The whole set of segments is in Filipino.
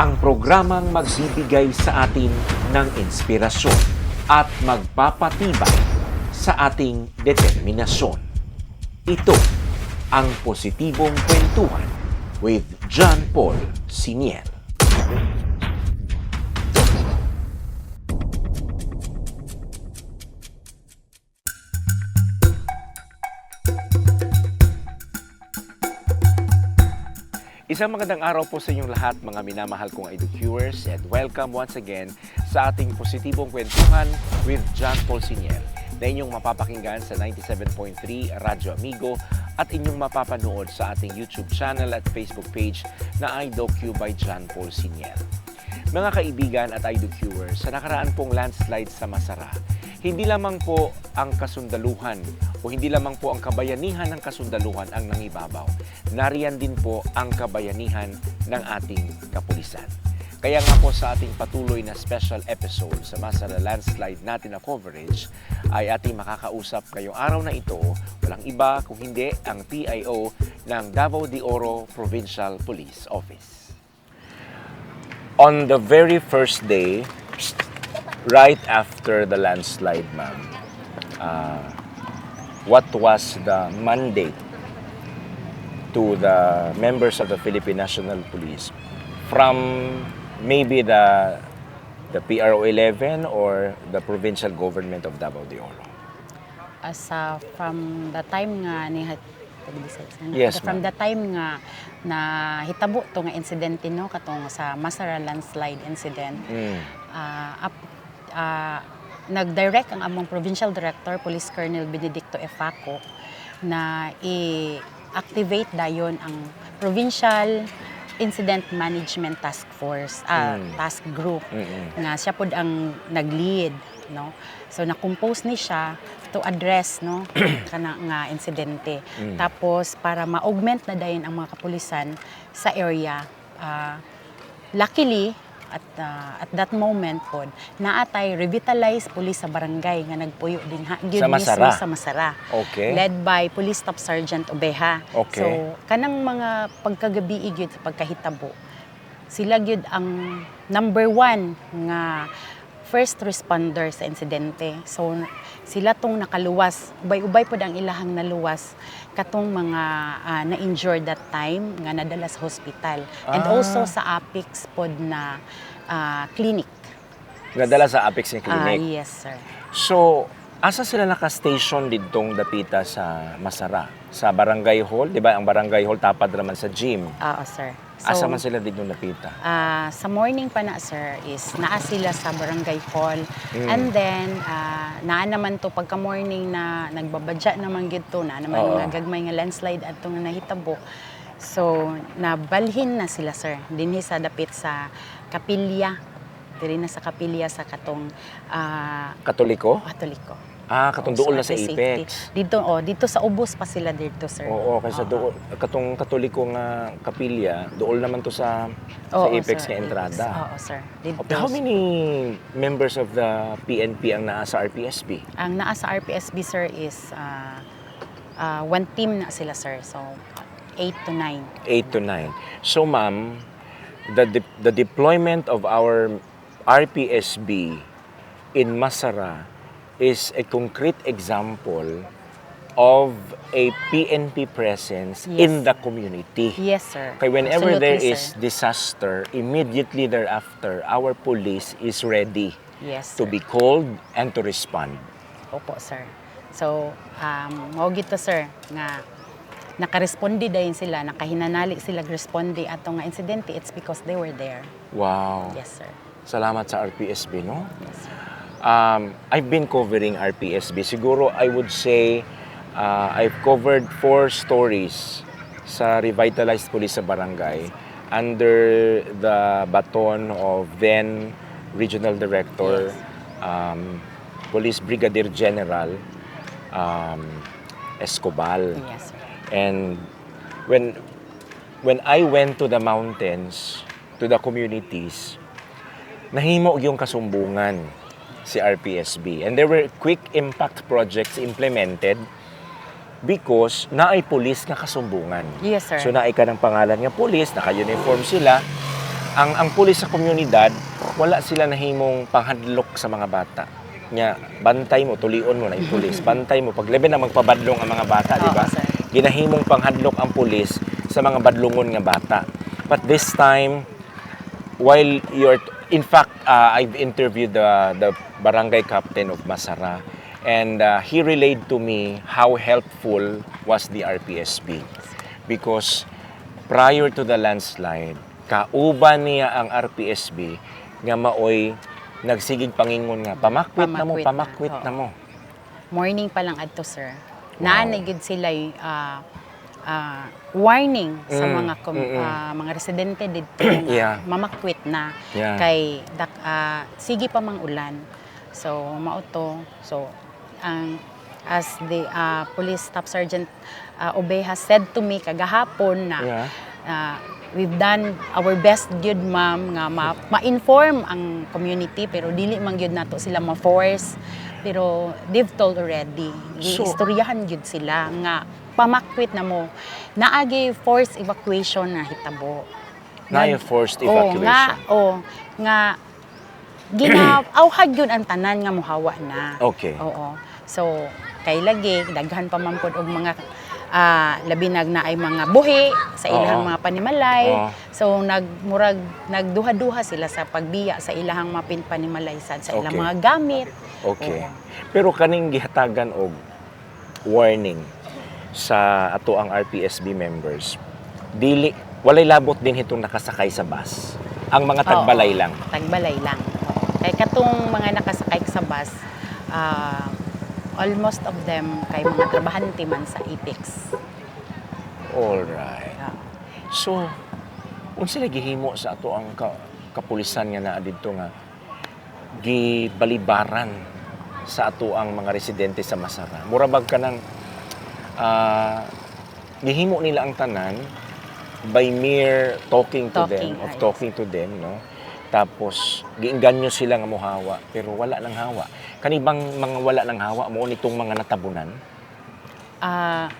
ang programang magbibigay sa atin ng inspirasyon at magpapatibay sa ating determinasyon. Ito ang positibong kwentuhan with John Paul Siniel. Isang magandang araw po sa inyong lahat mga minamahal kong Edu viewers and welcome once again sa ating positibong kwentuhan with John Paul Siniel na inyong mapapakinggan sa 97.3 Radyo Amigo at inyong mapapanood sa ating YouTube channel at Facebook page na iDocu by John Paul Siniel. Mga kaibigan at iDocuers, sa nakaraan pong landslide sa Masara, hindi lamang po ang kasundaluhan o hindi lamang po ang kabayanihan ng kasundaluhan ang nangibabaw. Nariyan din po ang kabayanihan ng ating kapulisan. Kaya nga po sa ating patuloy na special episode sa Masara Landslide natin na coverage ay ating makakausap ngayong araw na ito walang iba kung hindi ang PIO ng Davao de Oro Provincial Police Office. On the very first day, right after the landslide, ma'am, uh, what was the mandate to the members of the Philippine National Police from maybe the the PRO 11 or the provincial government of Davao de Oro? as uh, from the time nga ni Yes, from the time nga na hitabo to nga insidente no katong sa Masara landslide incident Mm. ah, up, ah, nag-direct ang among provincial director Police Colonel Benedicto Efaco na i-activate dayon ang provincial incident management task force ah, Mm. task group Mm-mm. nga siya pod ang nag-lead no so na-compose ni siya to address no kana nga insidente Mm. tapos para ma-augment na dayon ang mga kapulisan sa area ah, luckily at ah, at that moment pod naatay revitalized police sa barangay nga nagpuyo din ha gyud Sa mismo Masara? sa Masara Okay. led by Police Staff Sergeant Obeha. Okay. So, kanang mga pagkagabi gyud sa pagkahitabo, sila gyud ang number one nga first responder sa insidente. So, sila tong nakaluwas. Ubay-ubay po ang ilahang naluwas katong mga ah, na-injured that time nga nadala sa hospital. And Ah. also sa Apex pod na ah, clinic. Nadala sa Apex ni Clinic. yes, sir. So, asa sila naka-station didtong dapita sa Masara? Sa Barangay Hall, 'di ba? Ang Barangay Hall tapad naman sa gym. Oo, sir. Asa man sila didtong napita? Ah, sa morning pa na sir is naa sila sa barangay hall Mm. and then ah, naa naman to pagka morning na nagbabadya naman gid to na naman Oo. nga gagmay nga landslide adto nga nahitabo so nabalhin na sila sir dinhi sa dapit sa kapilya diri na sa kapilya sa katong ah, Katoliko? katoliko Ah, katong dool na sa safety. Apex. dito oh dito sa ubos pa sila dito sir Oo, kaysa Oo. dool, katong Katoliko nga kapilya, dool naman to sa sa Oo, Apex sir, nga entrada. oo sir dito how many members of the PNP ang naa sa RPSB? Ang naa sa RPSB sir is ah, ah, one team na sila sir. So 8 to 9. 8 to 9. So ma'am, the de- the deployment of our RPSB in Masara is a concrete example of a PNP presence Yes. in the community. Yes sir. Okay, whenever there Absolutely, is sir. disaster, immediately thereafter, our police is ready yes to be called and to respond. Opo sir. So um mao gito sir nga nakaresponde dayon sila, nakahinanali sila responde ato nga insidente, it's because they were there. Wow. Yes sir. Salamat sa RPSB, no? Yes sir. Um, I've been covering RPSB. Siguro I would say uh, I've covered four stories sa revitalized police sa barangay under the baton of then Regional Director, um, Police Brigadier General um, Escobal. Yes sir. And when when I went to the mountains, to the communities, nahimo yung kasumbungan si RPSB. And there were quick impact projects implemented because naay pulis nga kasumbungan. Yes sir. So naay ka ng pangalan nga pulis, naka-uniform sila, ang ang pulis sa komunidad wala sila nahimong panghadlok sa mga bata. Nya bantay mo, tulion mo na yung pulis. Bantay mo pag labi na magpabadlong ang mga bata, di ba? Ginahimong panghadlok ang pulis sa mga badlungon nga bata. But this time while you're in fact uh, I've interviewed the the barangay captain of Masara and uh, he relayed to me how helpful was the RPSB because prior to the landslide kauban niya ang RPSB nga maoy nagsigig pangingon nga pamakwit, na mo Pamakwit na, pamakwit na mo Morning pa lang adto, sir. Wow. Naanigid sila yung ah, warning sa Mm, mga com- mm-mm. ah, mga residente dito nga Yeah. mamakwit na Yeah. kay dak, ah, sige pa mang ulan. So mauto. So ang as the ah, police staff sergeant uh, Obeja said to me kagahapon na yeah uh, we've done our best gyud ma'am nga ma- ma-inform ang community pero dili man gyud nato sila ma-force pero they've told already So- giistoryahan gyud sila nga pamakwit na mo naagi forced evacuation na hitabo na yung forced Oh, evacuation nga oh nga ginawhag yun ang tanan nga muhawa na okay Oo. So, kay lagi, daghan pa man pod og mga ah, labi nag na ay mga buhi sa ilahang Oo. mga panimalay. Oo. So, nagmurag nagduha-duha sila sa pagbiya sa ilahang mga panimalay sad sa ilang Okay. mga gamit. Okay. Oo. Pero kaning gihatagan og warning sa ato ang RPSB members. Dili walay labot din hitong nakasakay sa bus. Ang mga tagbalay Oo. lang. Tagbalay lang. Kay katong mga nakasakay sa bus, ah, almost of them kay mga trabahante man sa Apex. All right. So, unsa sila gihimo sa ato ang ka, kapulisan nga naa didto nga gibalibaran sa ato ang mga residente sa Masara. Murabag ka ng ah, gihimo nila ang tanan by mere talking to them, Talking, of ah, yes. talking to them, no? Tapos, giinganyo sila nga mohawa, pero wala nang hawa. Kanibang mga wala nang hawa mo nitong mga natabunan? Ah,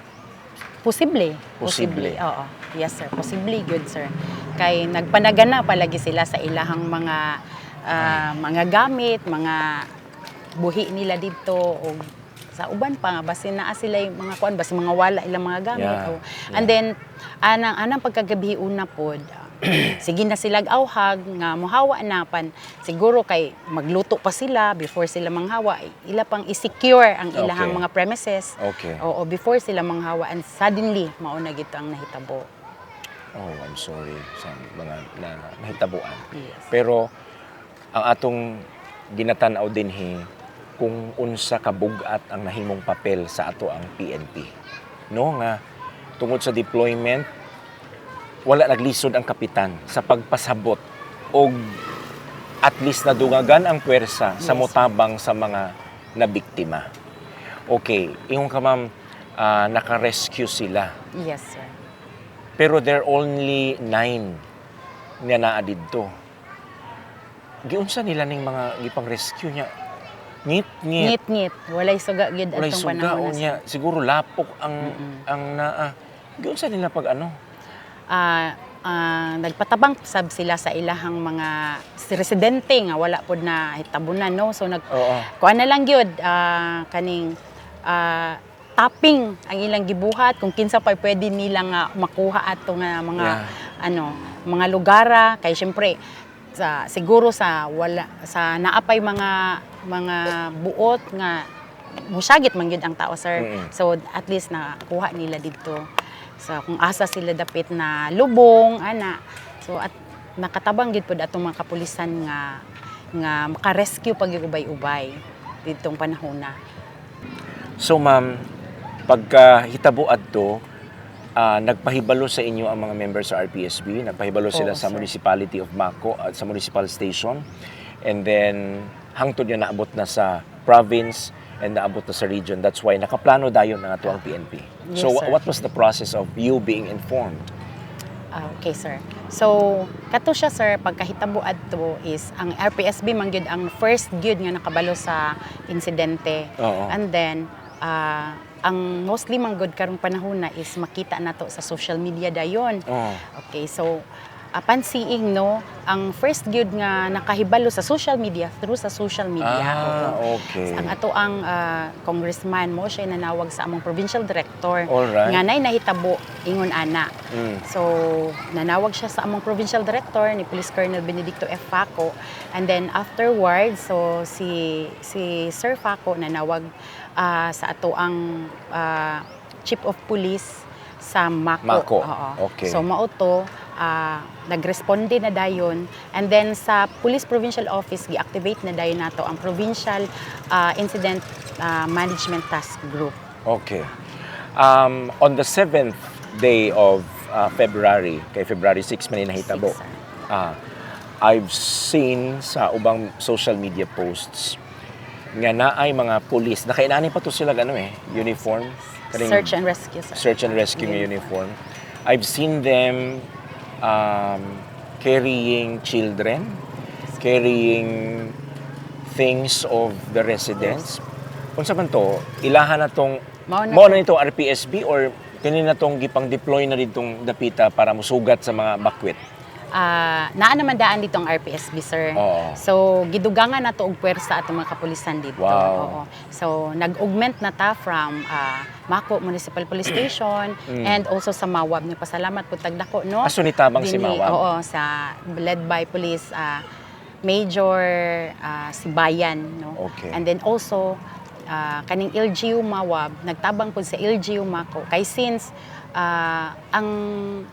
posible. Posible. Oo. Yes, sir. Posible, good, sir. Kay nagpanagana palagi sila sa ilahang mga ah, mga gamit, mga buhi nila dito o sa uban pa nga basin naa sila yung mga kuan basi mga wala ilang mga gamit Yeah. o and then anang anang pagkagabi una pod sige na sila awhag nga mohawa na pan siguro kay magluto pa sila before sila manghawa ila pang i-secure ang ilahang Okay. mga premises Okay. Oo, before sila manghawa and suddenly mauna gito ang nahitabo. Oh, I'm sorry sa mga na, nahitabuan. Yes. Pero ang atong ginatanaw din hi kung unsa kabugat ang nahimong papel sa ato ang PNP. No nga tungod sa deployment wala naglisod ang kapitan sa pagpasabot og at least nadungagan ang pwersa sa Yes. motabang sa mga nabiktima. Okay, ingon ka ma'am, ah, naka-rescue sila. Yes, sir. Pero there are only nine nga naa didto. Giunsa nila ning mga gipang rescue niya? Ngit ngit. Ngit-ngit. Walay suga gid Walay atong suga panahon o niya. Siguro lapok ang ang naa. Giunsa nila pag ano? Ah, ah, nagpatabang sab sila sa ilahang mga si residente nga wala pod na hitabunan no. So nag Oo. kuan na lang gyud ah, kaning ah, tapping ang ilang gibuhat kung kinsa pa pwede nila nga makuha ato nga mga Yeah. ano mga lugara kay syempre sa siguro sa wala sa naapay mga mga buot nga musagit man gyud ang tao sir Mm-mm. so at least nakuha nila dito sa kung asa sila dapit na lubong ana so at nakatabang gid pud atong mga kapulisan nga nga maka-rescue pag ubay-ubay ditong panahon na So ma'am, pagka hitabo adto, ah, nagpahibalo sa inyo ang mga members sa RPSB, nagpahibalo sila Oo, sa sir. municipality of Mako at sa municipal station. And then hangtod niya naabot na sa province and naabot na sa region. That's why nakaplano dayon ang ato ang PNP. Yes, so sir. what was the process of you being informed? Ah, okay, sir. So, kato siya, sir, pagkahitabo adto is ang RPSB man gyud ang first gyud nga nakabalo sa insidente. Oo. And then, ah, ang mostly man gyud karong panahon na is makita nato sa social media dayon. Oh. Okay, so upon seeing no ang first gyud nga nakahibalo sa social media through sa social media. Ah, Oo. okay. Ang ato ang ah, congressman mo siya nanawag sa among provincial director Alright. nga nay nahitabo ingon ana. Mm. So, nanawag siya sa among provincial director ni Police Colonel Benedicto F. Faco. And then afterwards, so si si Sir Faco nanawag ah, sa ato ang ah, Chief of Police sa Mako. Mako. Oo. Okay. So mao ah, nagresponde na dayon and then sa Police Provincial Office gi-activate na dayon nato ang Provincial ah, Incident ah, Management Task Group. Okay. Um, on the seventh day of uh, February, kay February 6 man nahitabo. Ah, I've seen sa ubang social media posts nga naay mga pulis. Nakainani pa to sila ano eh, uniform. Kaning Search and rescue, sir. search and rescue Yeah. uniform. I've seen them um, carrying children, carrying things of the residents. Unsa man to, ilahan na tong Mao na nito RPSB or kini na tong gipang deploy na ditong dapita para musugat sa mga bakwit. Ah, naa naman daan dito ang RPSB, sir. Oo. So, gidugangan na to og pwersa atong mga kapulisan dito. Wow. Oo. So, nag-augment na ta from ah, Mako Municipal Police Station Mm. and also sa Mawab. Nagpasalamat po tagdako, no? Aso ni tabang si Dinhi- Mawab. Oo, sa led by Police ah, Major ah, Sibayan, no? Okay. And then also ah, kaning LGU Mawab, nagtabang po sa LGU Mako. Kay since ah, ang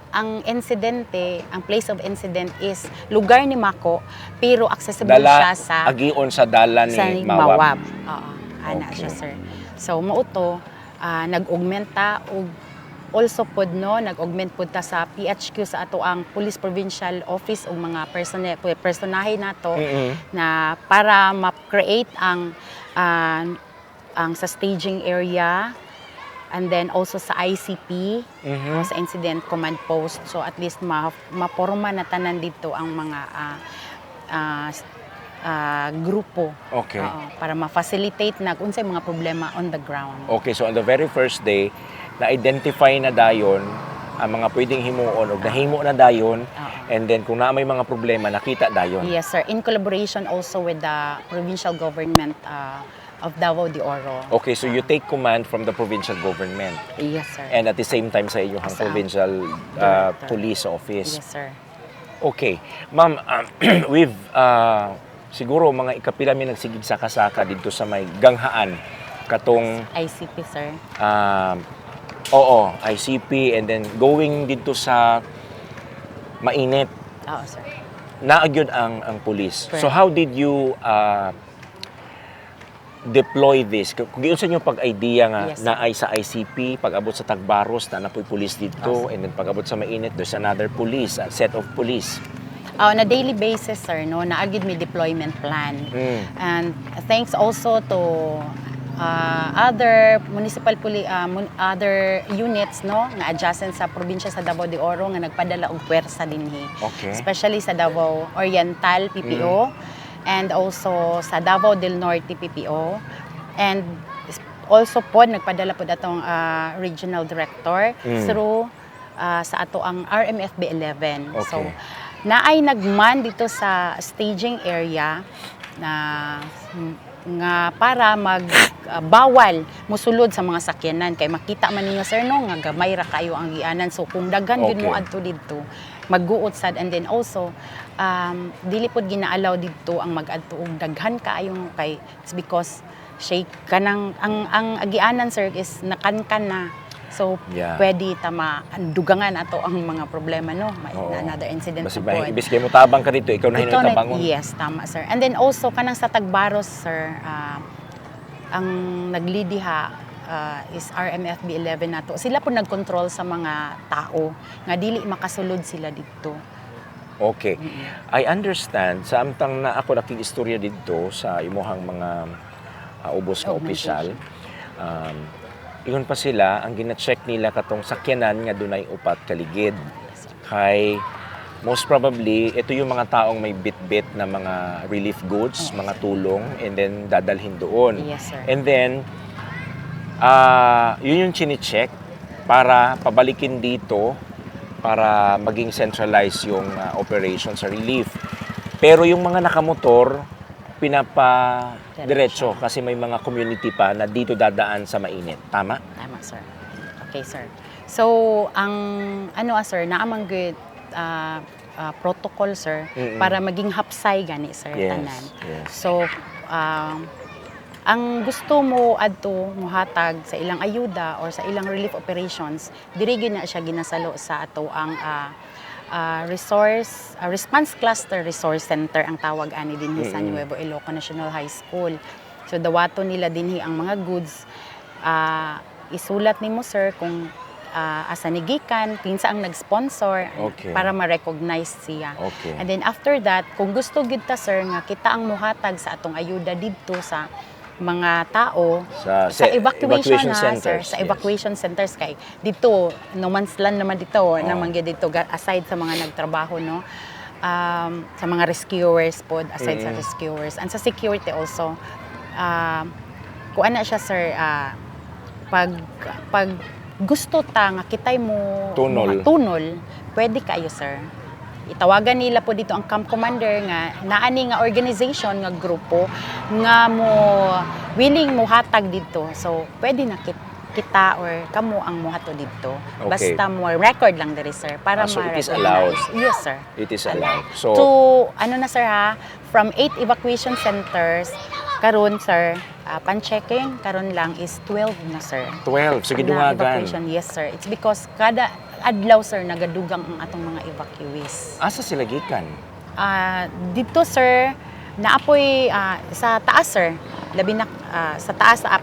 ang insidente, ang place of incident is lugar ni Mako, pero accessible siya Dala sa agion sa dala ni sa Mawab. Mawab. Oo, ana Okay. siya sir. So mao to ah, nag-augmenta og also pod no nag-augment pod ta sa PHQ sa ato ang Police Provincial Office og mga persone personahe nato Mm-mm. na para ma-create ang ah, ang sa staging area and then also sa ICP Mhm. o sa incident command post so at least ma maporma na tanan dito ang mga ah, s- ah, grupo Okay. Oo, para ma-facilitate na kung unsay mga problema on the ground. Okay, so on the very first day, na-identify na dayon ang mga pwedeng himuon o nahimo na dayon Oo. and then kung na may mga problema nakita dayon. Yes sir, in collaboration also with the provincial government ah, of Davao de Oro. Okay, so you take command from the provincial government Yes sir. and at the same time sa inyong Sa- provincial uh, Director. police office. yes sir. Okay. Ma'am, um, we've uh, siguro mga ikapila mi nagsigig sa kasaka dito sa may ganghaan katong ICP sir. um, oo, ICP and then going dito sa mainit Oo sir. naagyod ang ang police. Correct. So how did you uh, deploy this? Kung giunsa niyo pag-idea nga Yes, sir. naay sa ICP, pag-abot sa Tagbaros, na napoy police dito, Yes, and then pag-abot sa Mainit, there's another police, a set of police. Ah, on a daily basis sir no naagid mi deployment plan. Mm. And thanks also to uh, other municipal poli, uh, mun- other units no nga adjacent sa probinsya sa Davao de Oro nga nagpadala og pwersa dinhi. Okay. Especially sa Davao Oriental PPO and also sa Davao del Norte PPO. And also po nagpadala po datong uh, regional director Mm. through uh, sa ato ang RMFB 11. So Okay. naay nagman dito sa staging area na nga para mag uh, bawal musulod sa mga sakyanan kay makita man ninyo sir no nga gamay ra kayo ang gianan so kung daghan gyud mo Okay. adto didto magguot sad and then also um, dili pod ginaalaw didto ang mag-adto og daghan kaayo kay it's because shake kanang ang ang agianan sir is nakankan na so Yeah. pwede ta madugangan ato ang mga problema no may Oo. another incident Basi ba, ibis kayo mo tabang ka dito, ikaw na hinuy tabangon. yes, tama sir. And then also kanang sa Tagbaros sir, ah, ang naglidiha ah, is RMFB 11 nato. Sila po nagkontrol sa mga tao nga dili makasulod sila dito. Okay. I understand, samtang na ako nakigistorya dito sa imuhang mga uh, ubos nga opisyal, um, ingon pa sila, ang gina-check nila katong sakyanan nga dunay upat kaligid. Kay most probably, ito yung mga taong may bit-bit na mga relief goods, mga tulong, and then dadalhin doon. Yes sir. And then, ah yun yung chine-check para pabalikin dito para maging centralized yung ah, operation sa relief. Pero yung mga nakamotor, pinapa diretso kasi may mga community pa na dito dadaan sa mainit. Tama? Tama, sir. Okay, sir. So, ang ano ah, sir, naamang good ah, ah, protocol, sir, Mm-mm. para maging hapsay gani, sir, Yes, tanan. yes. So, um, ang gusto mo adto muhatag sa ilang ayuda or sa ilang relief operations, diri gyud na siya ginasalo sa ato ang ah, ah, resource ah, response cluster resource center ang tawag ani dinhi sa Mm-mm. Nuevo Iloco National High School. So dawato nila dinhi ang mga goods ah, isulat nimo sir kung ah, asa nigikan, kinsa ang nag-sponsor Okay. para ma-recognize siya. Okay. And then after that, kung gusto gid ta sir nga kita ang muhatag sa atong ayuda didto sa mga tao Sa, sa se- evacuation, ha, sir, centers. sa yes. evacuation centers kay dito no man's land naman dito Oh. naman gyud dito aside sa mga nagtrabaho no um, sa mga rescuers pod aside sa Mm. rescuers and sa security also um kuan na siya sir ah, pag pag gusto ta nga kitay mo Tunol. tunol pwede kayo sir itawagan nila po dito ang camp commander nga naani nga organization nga grupo nga mo willing mo hatag dito so pwede na kit- kita or kamo ang muhato dito Okay. basta mo record lang diri sir para Ah, so it is allowed. yes sir It is allowed. So, to ano na sir ha from 8 evacuation centers karon sir uh, pan-checking karon lang is 12 na sir 12. Sige, na dungagan. evacuation yes sir it's because kada adlaw sir nagadugang ang atong mga evacuees Asa sila gikan? Ah, dito sir, naapoy ah, sa taas sir. Labi na ah, sa taas ah,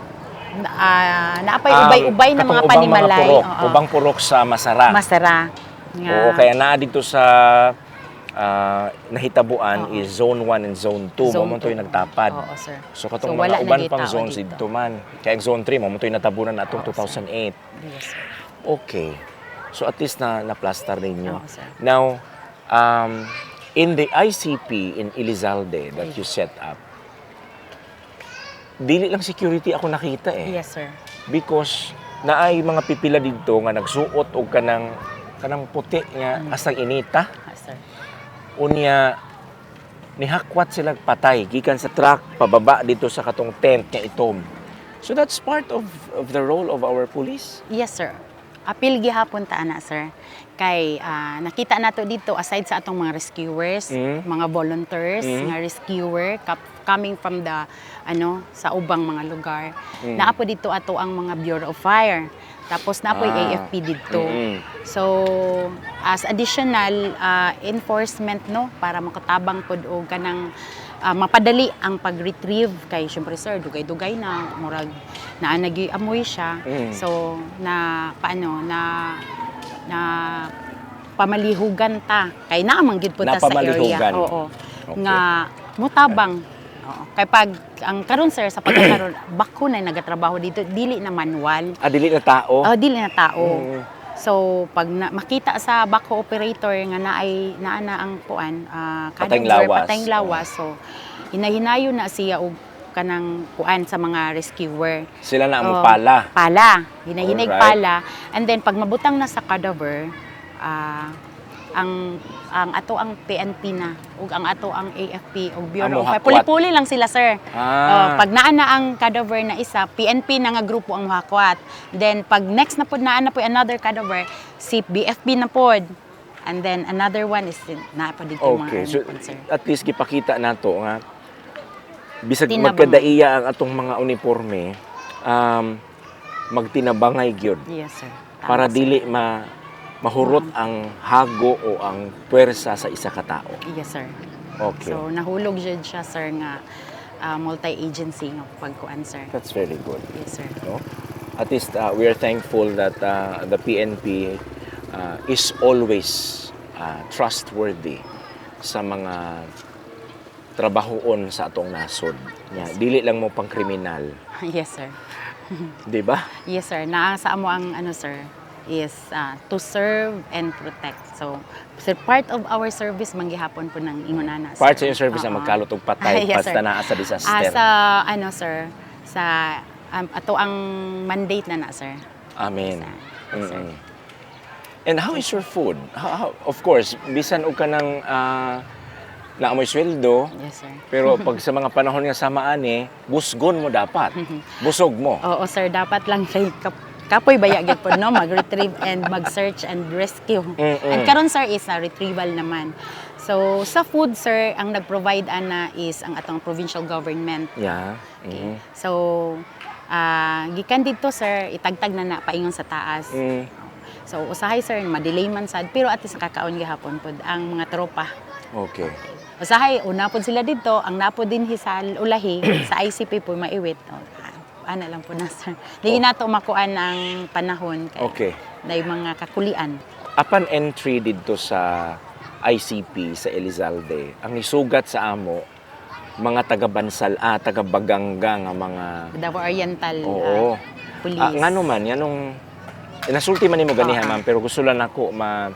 na, ah, naapoy Um, ubay-ubay na katong mga panimalay. purok, Oo. ubang purok sa Masara. masara. Nga. Oo, kaya naa dito sa ah, nahitabuan Oo. is zone 1 and zone 2. Zone Mo nagtapad. Oo, sir. So katong So, mga uban na pang zones dito. dito man. Kaya zone 3 mo mo natabunan atong Oo, sir. 2008. Yes, sir. Okay. So at least na na-plaster ninyo. Oo, sir. Now, um, in the ICP in Elizalde that you set up, dili lang security ako nakita eh. Yes, sir. Because naay mga pipila dito nga nagsuot og kanang kanang puti nga Mm. asang inita Ah, sir. unya nihakwat sila patay gikan sa truck pababa dito sa katong tent nga itom. So that's part of of the role of our police. Yes, sir. Apil gihapon ta ana, sir. Kay ah, nakita nato dito aside sa atong mga rescuers, Mm. mga volunteers Mm. nga rescuer coming from the ano sa ubang mga lugar. Mm. Naapo dito ato ang mga Bureau of Fire. Tapos naapoy Ah. AFP dito. Mm-mm. So as additional ah, enforcement no para makatabang pod og kanang ah, mapadali ang pag-retrieve kay syempre sir dugay-dugay na murag naa nagi amoy siya. Mm. So na paano na na pamalihugan ta kay naamang gid ta sa area. Napamalihugan. Oo. Okay. Nga mutabang. Oo. Kay pag ang karon sir sa pagkakaroon bako na nagatrabaho dito dili na manual. Ah, dili na tao. Oh, dili na tao. Mm. So pag na, makita sa backhoe operator nga naay naa na ang kuan ah, Patayng cadaver, lawas. patayng lawas. So hinahinayo na siya og kanang kuan sa mga rescuer. Sila na ang Oh, pala. Pala, hinahinig Alright. pala. And then pag mabutang na sa cadaver, ah, ang ang ato ang PNP na ug ang ato ang AFP ug Bureau of. Puli-puli lang sila sir. Ah. pag naa na ang cadaver na isa, PNP na nga grupo ang muhakwat. Then pag next na pod naa na po another cadaver, si BFP na pod. And then another one is na pa dito Okay, mga so ano, sir. at least gipakita nato nga bisag Tinabang. magkadaiya ang atong mga uniforme, um, magtinabangay gyud Yes, sir. Tama, para sir. dili ma mahurot ang hago o ang puwersa sa isa ka tao. Yes, sir. Okay. So nahulog jud siya sir nga ah, multi-agency nga pagkuan sir. That's very good. Yes, sir. No? At least uh, we are thankful that uh, the PNP uh, is always uh, trustworthy sa mga trabahoon sa atong nasod. Nga, dili lang mo pang kriminal, yes, sir. di ba? Yes, sir. Naa sa amo ang ano, sir, is ah, to serve and protect. So, sir, part of our service manggihapon po ng ingunana. Part sa yung service na Oo. magkalot og patay Yes, basta sir. naa sa Ah, disaster. sa ano, sir, sa um, ato ang mandate na na, sir. Amen. Yes, sir. Mm-mm. And how is your food? How, how- of course, bisan og ka ng uh, naamoy sweldo, Yes, sir. pero pag sa mga panahon nga samaan eh, busgon mo dapat. Busog mo. Oo, sir, dapat lang kay kapoy baya gyud po no mag-retrieve and mag-search and rescue. Mm-mm. And karon sir is a retrieval naman. So sa food sir ang nag-provide ana is ang atong provincial government. Yeah. Okay. Mhm. So ah gikan dito sir itagtag na na paingon sa taas. Mm. So usahay sir madelay man sad pero at least kakaon gihapon pod ang mga tropa. Okay. Usahay una pod sila dito ang napod din hisal ulahi sa ICP po maiwit. Oh, ana lang po na sir. Dili nato makuan ang panahon kay Okay. na mga kakulian. Upon entry dito sa ICP sa Elizalde, ang isugat sa amo mga taga-bansal, ah, taga-bagangga nga mga Davao Oriental Oo. ah, police. Ah, nga naman, yanong nasulti man nimo ganiha Oo. ma'am, pero gusto lang ako ma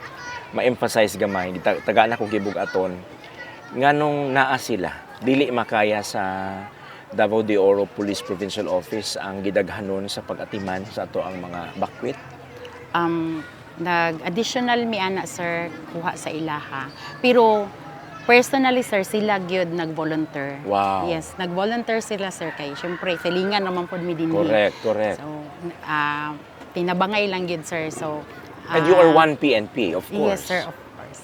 ma-emphasize gamay, Gita- taga na ko gibugaton. Nganong naa sila, dili makaya sa Davao de Oro Police Provincial Office ang gidaghanon sa pag-atiman sa ato ang mga bakwit. um, nag-additional mi ana sir kuha sa ilaha. Pero personally sir sila gyud nag-volunteer. Wow. Yes, nag-volunteer sila sir kay syempre silingan naman pod mi dinhi. Correct, correct. So ah pinabangay lang gyud sir. So And you are ah, one PNP, of course. Yes sir, of course.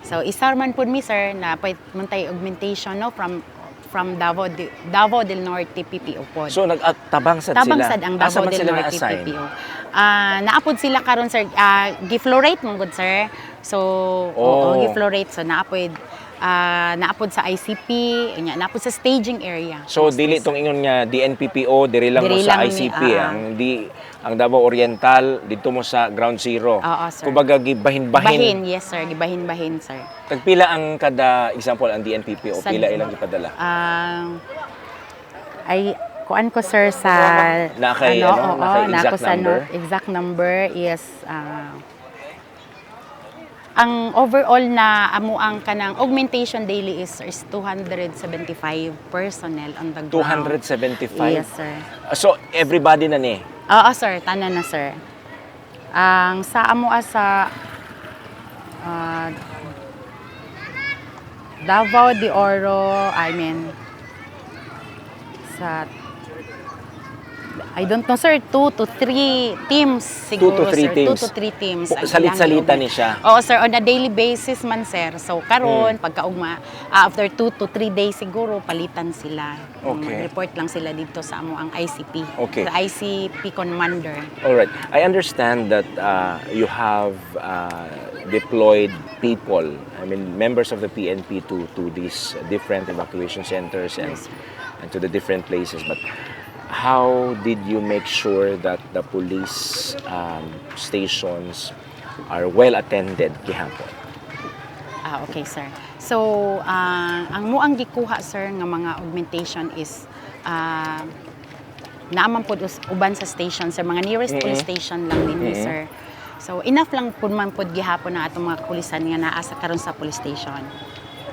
So isar man pod mi sir na pwede muntay augmentation no from from Davao de, Davao del Norte PPO pod. So nag-tabang sad Tabang sila. sad ang Davao man del sila Norte na-assign? PPO. Ah, naapod sila karon sir, ah, giflorate mong good sir. So, Oh. oo, giflorate so naapod ah, naapod sa ICP, nya naapod sa staging area. So dili tong ingon nga DNPPO diri lang mo Diri sa lang mi, ICP ah. ang di ang Davao Oriental dito mo sa Ground Zero. Oo, sir. Kumbaga gibahin-bahin. Bahin, yes sir, gibahin-bahin sir. Tagpila ang kada example ang DNPPO Sa- pila ilang gipadala. Ah, ay kuan ko sir sa Na kay, ano, oo, na exact ako sa number? no- exact number is ah, ang overall na amo ang kanang augmentation daily is, is 275 personnel on the ground. 275. Yes, sir. So everybody na ni. Oo, sir. Tanan na, sir. Ang sa amo ah, sa ah, Davao de Oro, I mean, sa I don't know, sir. Two to three teams siguro, Two to three sir. teams. Two to three teams. Po- ang salit-salita ilang ni siya. Oo, sir. On a daily basis man, sir. So, karon Hmm. pagkaugma, ah, after two to three days siguro, palitan sila. Um, Okay. report lang sila dito sa amo ang ICP. Okay. Sa ICP Commander. All right. I understand that uh, you have uh, deployed people, I mean members of the PNP to to these different evacuation centers and and to the different places. But how did you make sure that the police um, stations are well attended gihapon? Ah, okay, sir. So, ah, ang muang gikuha, sir, nga mga augmentation is ah, naaman po uban sa station, sir. Mga nearest Mhm. police station lang din, Mhm. sir. So, enough lang po man po gihapon na atong mga pulisan nga naa sa karon sa police station.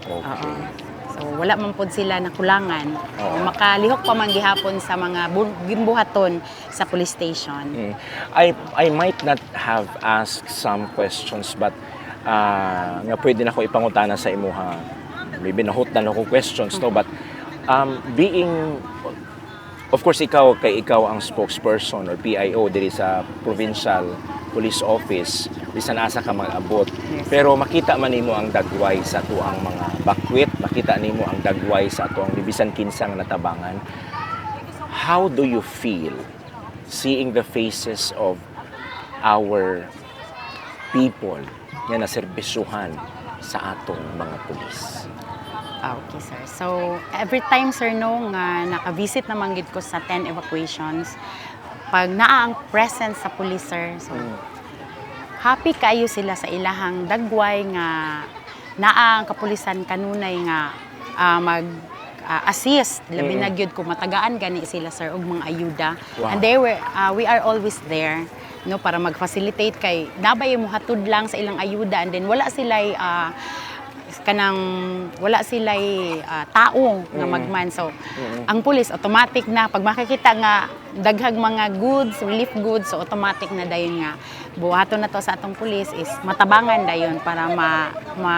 Okay. So, wala man po sila nakulangan. Oo. Makalihok pa man gihapon sa mga bu- gimbuhaton sa police station. Mm. I I might not have asked some questions but uh, nga pwede na ko ipangutana sa imuha. Maybe nahut na ako questions no but um, being of course ikaw kay ikaw ang spokesperson or PIO diri sa provincial police office bisan asa ka mag-abot Yes. pero makita man nimo ang dagway sa tuang mga bakwit makita nimo ang dagway sa tuang bisan kinsang natabangan how do you feel seeing the faces of our people nga naserbisyuhan sa atong mga pulis. Ah, okay, sir. So, every time, sir, no, nga naka-visit naman gid ko sa 10 evacuations, pag naa ang presence sa police, sir, so, happy kayo sila sa ilahang dagway nga naa ang kapulisan kanunay nga ah, mag ah, assist. Labi Mm. na gyud ko matagaan gani sila sir og mga ayuda. Wow. and they were ah, we are always there no para mag-facilitate kay nabay mo hatod lang sa ilang ayuda. And then wala sila kanang wala sila tao nga Mm. magman so Mm-mm. ang pulis automatic na pag makikita nga daghag mga goods relief goods so automatic na dayon nga buhaton na to sa atong pulis is matabangan dayon para ma, ma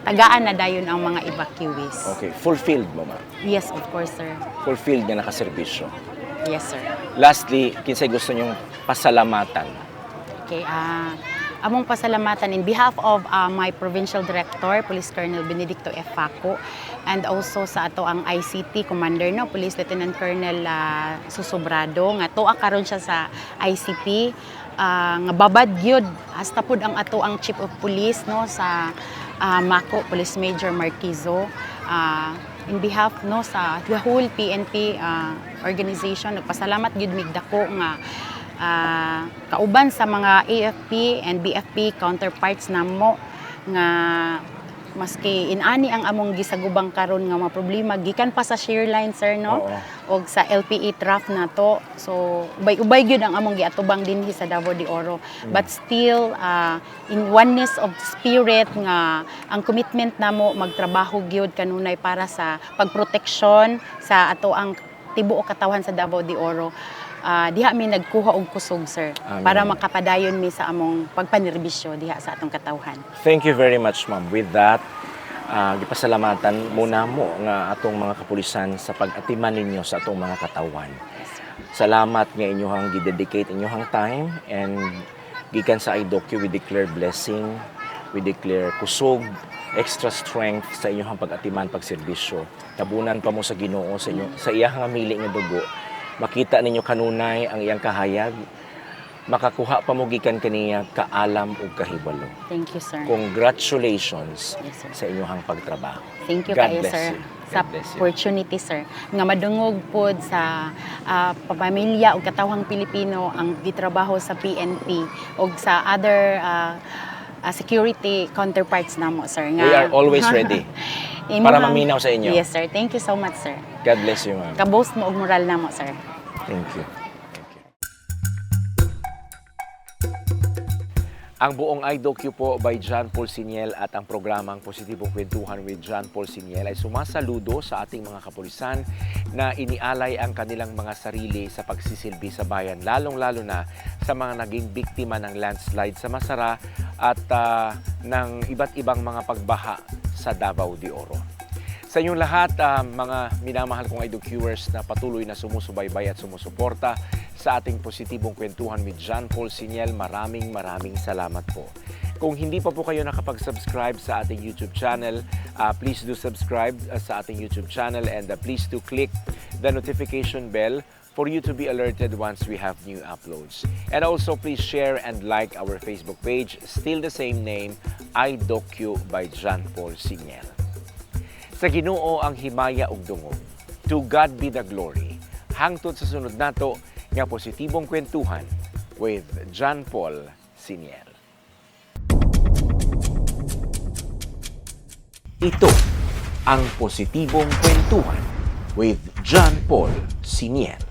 tagaan na dayon ang mga evacuees Okay, fulfilled mo ma. yes of course sir Fulfilled nga nakaserbisyo. yes sir Lastly, kinsay gusto nyong pasalamatan? Okay, ah among pasalamatan in behalf of ah, my provincial director, Police Colonel Benedicto F. Faco, and also sa ato ang ICT commander no, Police Lieutenant Colonel ah, Susobrado nga tuwa karon siya sa ICT ah, nga babad gyud hasta pud ang ato ang Chief of Police no sa ah, Mako Police Major Marquizo. Ah, in behalf no sa the whole PNP ah, organization nagpasalamat gyud mig dako nga ah, kauban sa mga AFP and BFP counterparts namo nga maski inani ang among gisagubang karon nga mga problema gikan pa sa shear line sir no? Oo. og sa LPE trough na to. So ubay-ubay gyud ang among giatubang dinhi sa Davao de Oro. But still ah, in oneness of spirit nga ang commitment namo magtrabaho gyud kanunay para sa pagproteksyon sa ato ang tibuok katawhan sa Davao de Oro Ah, diha mi nagkuha og kusog sir Amen. para makapadayon mi sa among pagpanirbisyo diha sa atong katawhan Thank you very much, ma'am. With that, ah, gipasalamatan muna mo nga atong mga kapulisan sa pag-atiman ninyo sa atong mga katawan. Salamat nga inyohang gidedicate inyohang time and gikan sa IDOCU we declare blessing, we declare kusog, extra strength sa inyong pag-atiman pagserbisyo. Tabunan pa mo sa Ginoo sa inyo sa iyang mili nga dugo. Makita ninyo kanunay ang iyang kahayag. Makakuha pa mo gikan kaniya kaalam ug kahibalo. thank you sir Congratulations Yes, sir. sa inyong pagtrabaho. Thank you God kayo, bless sir, you. sa God bless you. opportunity, sir. Nga madungog pod sa ah, pamilya o katawhang Pilipino ang gitrabaho sa PNP o sa other ah, ah, security counterparts namo, sir. Nga, We are always ready para maminaw sa inyo. Yes, sir. Thank you so much, sir. God bless you, ma'am. Kabos mo og moral namo, sir. Thank you. Thank you. Ang buong iDocu po by John Paul Siniel at ang programang Positibong Kwentuhan with John Paul Siniel ay sumasaludo sa ating mga kapulisan na inialay ang kanilang mga sarili sa pagsisilbi sa bayan, lalong-lalo na sa mga naging biktima ng landslide sa Masara at ah, ng iba't ibang mga pagbaha sa Davao de Oro. Sa inyong lahat, ah, mga minamahal kong IDOCuers na patuloy na sumusubaybay at sumusuporta sa ating positibong kwentuhan with John Paul Siniel, maraming maraming salamat po. Kung hindi pa po kayo nakapag-subscribe sa ating YouTube channel, ah, please do subscribe ah, sa ating YouTube channel and ah, please do click the notification bell for you to be alerted once we have new uploads. And also please share and like our Facebook page, still the same name, iDocu by John Paul Siniel. Sa Ginoo ang himaya ug dungog. To God be the glory. Hangtod sa sunod nato nga positibong kwentuhan with John Paul Siniel. Ito ang positibong kwentuhan with John Paul Siniel.